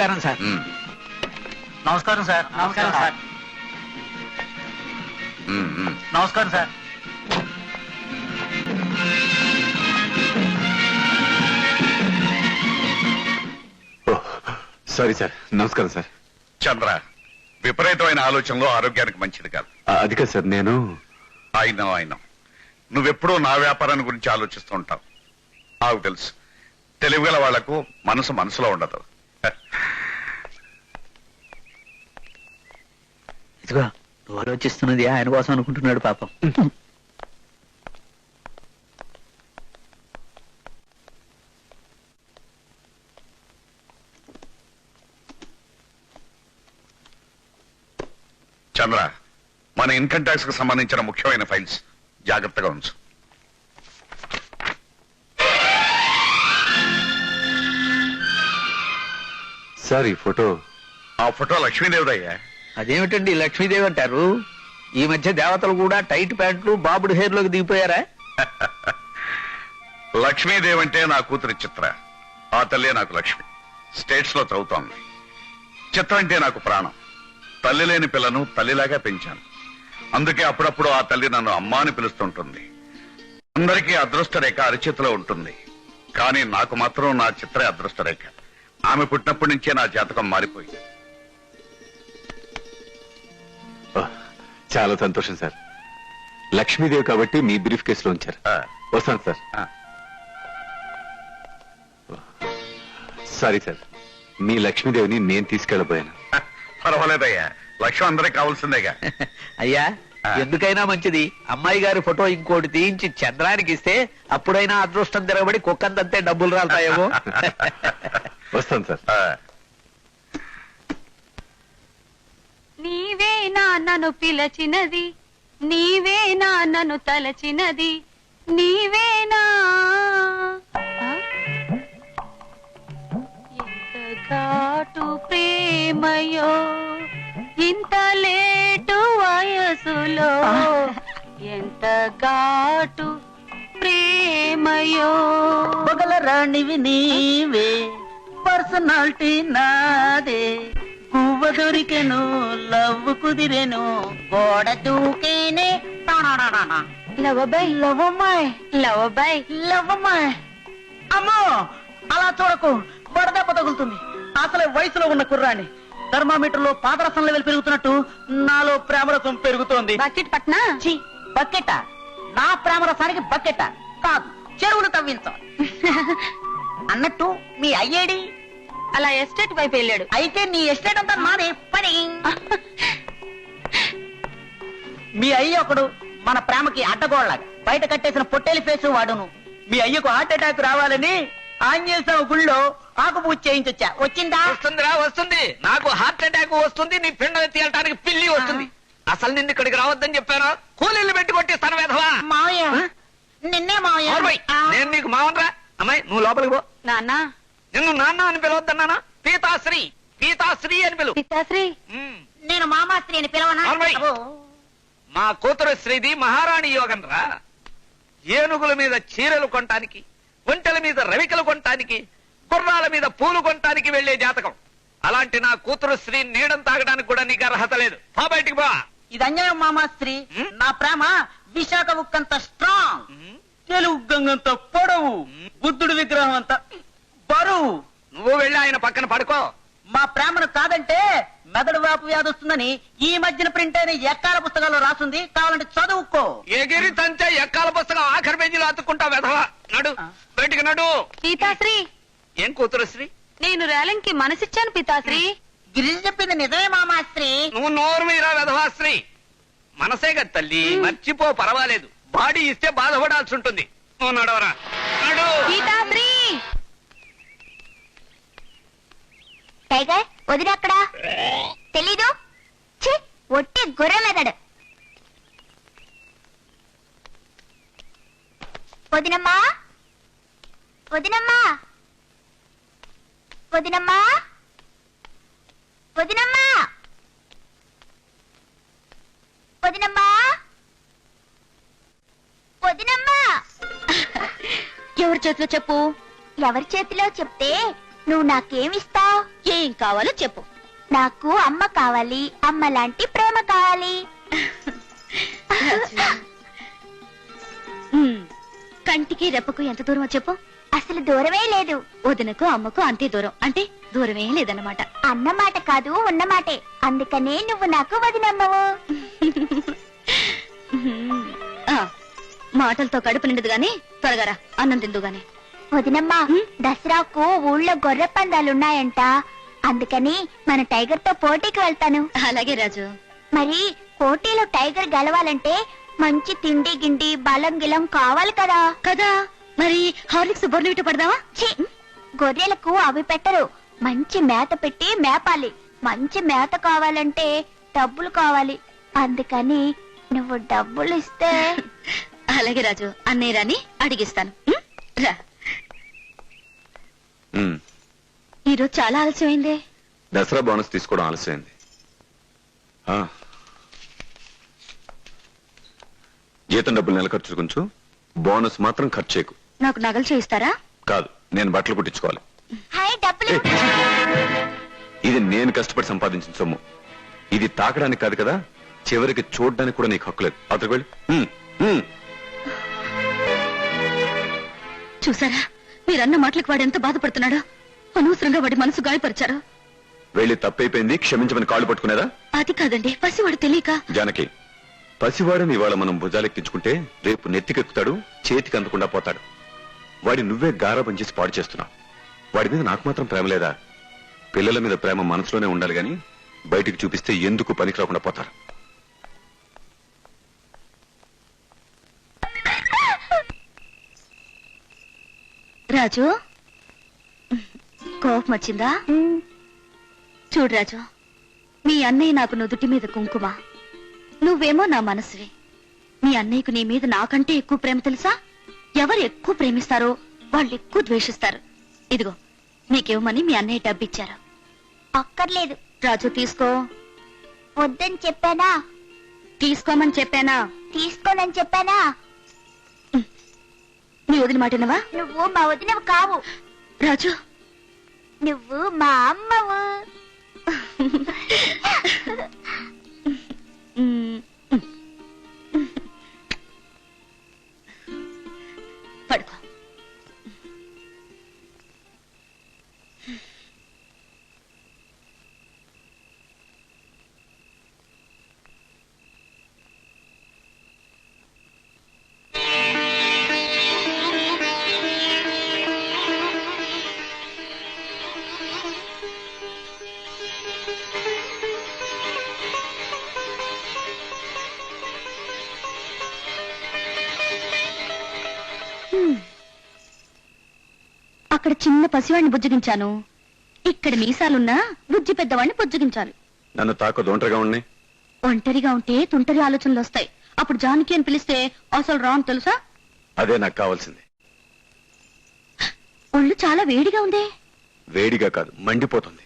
నమస్కారం సార్. నమస్కారం సార్. నమస్కారం సార్. నమస్కారం సార్. Sorry sir. నమస్కారం సార్. చంద్ర విపరీతమైన ఆలోచనలు ఆరోగ్యానికి మంచిది కాదు. అది కాదు సార్. నేను ఆయన ఆయన నువ్వెప్పుడూ నా వ్యాపారాన్ని గురించి ఆలోచిస్తూ ఉంటావు. నాకు తెలుసు. తెలివిగల వాళ్ళకు మనసు మనసులో ఉండదు. ఇదిగో నువ్వు ఆలోచిస్తున్నది ఆయన కోసం అనుకుంటున్నాడు పాపం. చంద్ర మన ఇన్కమ్ ట్యాక్స్కు సంబంధించిన ముఖ్యమైన ఫైల్స్ జాగ్రత్తగా ఉంచు. సార్ ఈ ఫోటో ఆ ఫోటో లక్ష్మీదేవిదయ్యా. అదేమిటండి లక్ష్మీదేవి అంటారు? ఈ మధ్య దేవతలు కూడా టైట్ ప్యాంట్లు బాబుడు హెయిర్లోకి దిగిపోయారా? లక్ష్మీదేవి అంటే నా కూతురి చిత్ర. ఆ తల్లే నాకు లక్ష్మి. స్టేట్స్లో చదువుతోంది. చిత్ర అంటే నాకు ప్రాణం. తల్లి లేని పిల్లను తల్లిలాగా పెంచాను. అందుకే అప్పుడప్పుడు ఆ తల్లి నన్ను అమ్మ అని పిలుస్తుంటుంది. అందరికీ అదృష్ట రేఖ అరిచేతిలో ఉంటుంది. కానీ నాకు మాత్రం నా చిత్ర అదృష్ట రేఖ ఆమె పుట్టినప్పటి నుంచే నా జాతకం మారిపోయింది. చాలా సంతోషం సార్. లక్ష్మీదేవి కాబట్టి మీ బ్రీఫ్ కేసులో ఉంచారు. వస్తాను సార్. Sorry sir. మీ లక్ష్మీదేవిని నేను తీసుకెళ్ళబోయాను. పర్వాలేదయ్యా. లక్ష్యం అందరికి కావాల్సిందేగా. అయ్యా. ఎందుకైనా మంచిది. అమ్మాయి గారి ఫోటో ఇంకోటి తీయించి చంద్రానికి ఇస్తే అప్పుడైనా అదృష్టం తిరగబడి కుక్కంతంతే డబ్బులు రాలుతాయేమో. వస్తాను సార్ ఆ, నీవేనా నన్ను పిలచినది. నీవేనా నన్ను తలచినది. నీవేనా? ఎంత ఘాటు ప్రేమయో ఇంత లేటు వయసులో. ఎంత ఘాటు ప్రేమయో. పగల రాణివి నీవే పర్సనాలిటీ నాదే. దొరికెను లవ్ కుదిరెను గోడ దూకేనే. లవబాయ్ లవమ్మాయ్ లవబాయ్ లవమ్మాయ్ అమ్మో అలా చూడకు వడదెబ్బ తగులుతుంది. అసలే వయసులో ఉన్న కుర్రాణి థర్మామీటర్లో పాదరసం లెవెల్ పెరుగుతున్నట్టు నాలో ప్రేమరసం పెరుగుతోంది. బకెట్ పట్నా? బకెట? నా ప్రేమరసానికి బకెట? కాదు చెరువులు తవ్వించాలి అన్నట్టు మీ అయ్యేడి అలా ఎస్టేట్ వైపు వెళ్ళాడు. అయితే నీ ఎస్టేట్ అంతా నాదే పని మీ అయ్య ఒకడు మన ప్రేమకి అడ్డగోళ్ళగా బయట కట్టేసిన పొట్టేలి ఫేసు వాడును. మీ అయ్యకు హార్ట్ అటాక్ రావాలని ఆంజనేయ స్వామి గుళ్ళో ఆకుపూజ చేయించొచ్చా. వచ్చిందా? వస్తుందిరా వస్తుంది. నాకు హార్ట్ అటాక్ వస్తుంది నీ పిండం తీయటానికి పిల్లి వస్తుంది. అసలు నిన్ను ఇక్కడికి రావద్దని చెప్పాను. కూలీలు పెట్టి కొట్టిస్తాను వేధవా? మావయ్య నిన్నే మావయ్య. నేను నీకు మావనరా? అమ్మాయి నువ్వు లోపలికి పో. నాన్న నిన్ను నాన్న అని పిలవద్దన్నానా? పీతాశ్రీ పీతాశ్రీ అని పిలువు పితాశ్రీ. నేను మామాస్త్రి అని పిలవనా. అబ్బో. మా కూతురు శ్రీది మహారాణి యోగం రా. ఏనుగుల మీద చీరలు కొనటానికి ఒంటెల మీద రవికలు కొనటానికి గుర్రాల మీద పూలు కొనటానికి వెళ్ళే జాతకం. అలాంటి నా కూతురు శ్రీ నీడం తాగడానికి కూడా నీకు అర్హత లేదు. పో బయటికి పో. ఇది అన్యాయం ఉమ్. నా ప్రేమ విశాఖ ఉక్కంత స్ట్రాంగ్ తెలుగు గంగంత పొడవు. బుద్ధుడి విగ్రహం అంత బరువు నువ్వు వెళ్ళి ఆయన పక్కన పడుకో. మా ప్రేమను కాదంటే మెదడు వాపు వ్యాధి వస్తుందని ఈ మధ్యన ప్రింట్ అయిన ఎక్కాల పుస్తకాల్లో రాసుంది. కావాలంటే చదువుకో. ఎగిరి తంతే ఎక్కాల పుస్తకం ఆఖరి పేజీలో అతుక్కుంటా వెధవా. నడు బయటికి నడు. పితాశ్రీ. ఏం కూతురు శ్రీ? నేను రేలంకి మనసిచ్చాను పితాశ్రీ. గిరిజ చెప్పింది నిజమే మామాస్త్రి నువ్వు నోరు మీరా వెధవాశ్రీ మనసే కదా తల్లి మర్చిపో పర్వాలేదు. బాడీ ఇస్తే బాధపడాల్సి ఉంటుంది. నువ్వు నడవరా. నడు. పితాశ్రీ. టైగర్ వదిన తెలీదు? ఛీ ఒట్టి గుర్ర మెదడు వదినమ్మా? వదినమ్మా? వదినమ్మా? వదినమ్మా? వదినమ్మా? వదినమ్మా? ఎవరి చేతిలో చెప్పు? ఎవరి చేతిలో చెప్తే నువ్వు నాకేమిస్తావు? ఏం కావాలో చెప్పు. నాకు అమ్మ కావాలి అమ్మ లాంటి ప్రేమ కావాలి. ఉమ్, కంటికి రెప్పకు ఎంత దూరమో చెప్పు. అసలు దూరమే లేదు. వదినకు అమ్మకు అంతే దూరం. అంటే దూరమే లేదన్నమాట. అన్నమాట కాదు ఉన్నమాటే అందుకనే నువ్వు నాకు వదినమ్మవు. ఉమ్, ఆ, మాటలతో కడుపు నిండదు గాని త్వరగా రా, అన్నం తిందు గాని. వదినమ్మ దసరాకు ఊళ్ళో గొర్రె పందాలున్నాయంట. అందుకని మన టైగర్తో పోటీకి వెళ్తాను. అలాగే రాజు. మరి పోటీలో టైగర్ గెలవాలంటే మంచి తిండి గిండి బలం గిలం కావాలి కదా. కదా? మరి హార్లిక్స్ బొర్లు ఇటు పడదావా ఛీ! గొర్రెలకు అవి పెట్టరు. మంచి మేత పెట్టి మేపాలి. మంచి మేత కావాలంటే డబ్బులు కావాలి. అందుకని నువ్వు డబ్బులు ఇస్తే. అలాగే రాజు. అన్నయ్య రాని అడిగిస్తాను. రా. ఈరోజు చాలా ఆలస్యమైందే. దసరా బోనస్ తీసుకోవడం ఆలస్యమైంది. ఆ. జీతం డబ్బులు నెల ఖర్చు కొంచెం బోనస్ మాత్రం ఖర్చు చేయకు. నాకు నగలు చేయిస్తారా? కాదు నేను బట్టలు కుట్టించుకోవాలి. హాయ్ డబ్బులు. ఇది నేను కష్టపడి సంపాదించిన సొమ్ము. ఇది తాకడానికి కాదు కదా చివరికి చూడడానికి కూడా నీకు హక్కు లేదు. అతను వెళ్ళి ఉమ్, ఉమ్. చూసారా? మీరన్న మాటలకు వాడు ఎంత బాధపడుతున్నాడో? అనవసరంగా వాడి మనసు గాయపరిచారు? వెళ్ళి తప్పైపోయింది క్షమించమని కాళ్ళు పట్టుకునేదా? అది కాదండి పసివాడు తెలియక. జానకి పసివాడిని ఇవాళ మనం భుజాలెక్కించుకుంటే రేపు నెత్తికెక్కుతాడు చేతికి అందకుండా పోతాడు. వాడి నువ్వే గారాబం చేసి పాడు చేస్తున్నావు. వాడి మీద నాకు మాత్రం ప్రేమ లేదా? పిల్లల మీద ప్రేమ మనసులోనే ఉండాలి గాని బయటికి చూపిస్తే ఎందుకు పనికి రాకుండా పోతారు? రాజు? కోపం వచ్చిందా చూడు రాజు మీ అన్నయ్య నాకు నుదుటి మీద కుంకుమ. నువ్వేమో నా మనసువి. మీ అన్నయ్యకు నీ మీద నాకంటే ఎక్కువ ప్రేమ తెలుసా? ఎవరు ఎక్కువ ప్రేమిస్తారో వాళ్ళు ఎక్కువ ద్వేషిస్తారు. ఇదిగో నీకేమని మీ అన్నయ్య డబ్బిచ్చారు. అక్కర్లేదు. రాజు తీసుకో. వద్దని చెప్పానా? తీసుకోమని చెప్పానా? తీసుకోనని చెప్పానా? నీ వదిన మాటినవా? నువ్వు మా వదినవు కావు. రాజు నువ్వు మా అమ్మవు. అక్కడ చిన్న పసివాడిని బుజ్జగించాను. ఇక్కడ మీసాలున్నా బుజ్జి పెద్దవాడిని బుజ్జగించాలి. నన్ను తాకొద్దు ఒంటరిగా ఉన్నాయి ఒంటరిగా ఉంటే తుంటరి ఆలోచనలు వస్తాయి. అప్పుడు జానకి అని పిలిస్తే అసలు రాను తెలుసా? అదే నాకు కావాల్సింది. ఒళ్ళు చాలా వేడిగా ఉంది. వేడిగా కాదు మండిపోతుంది.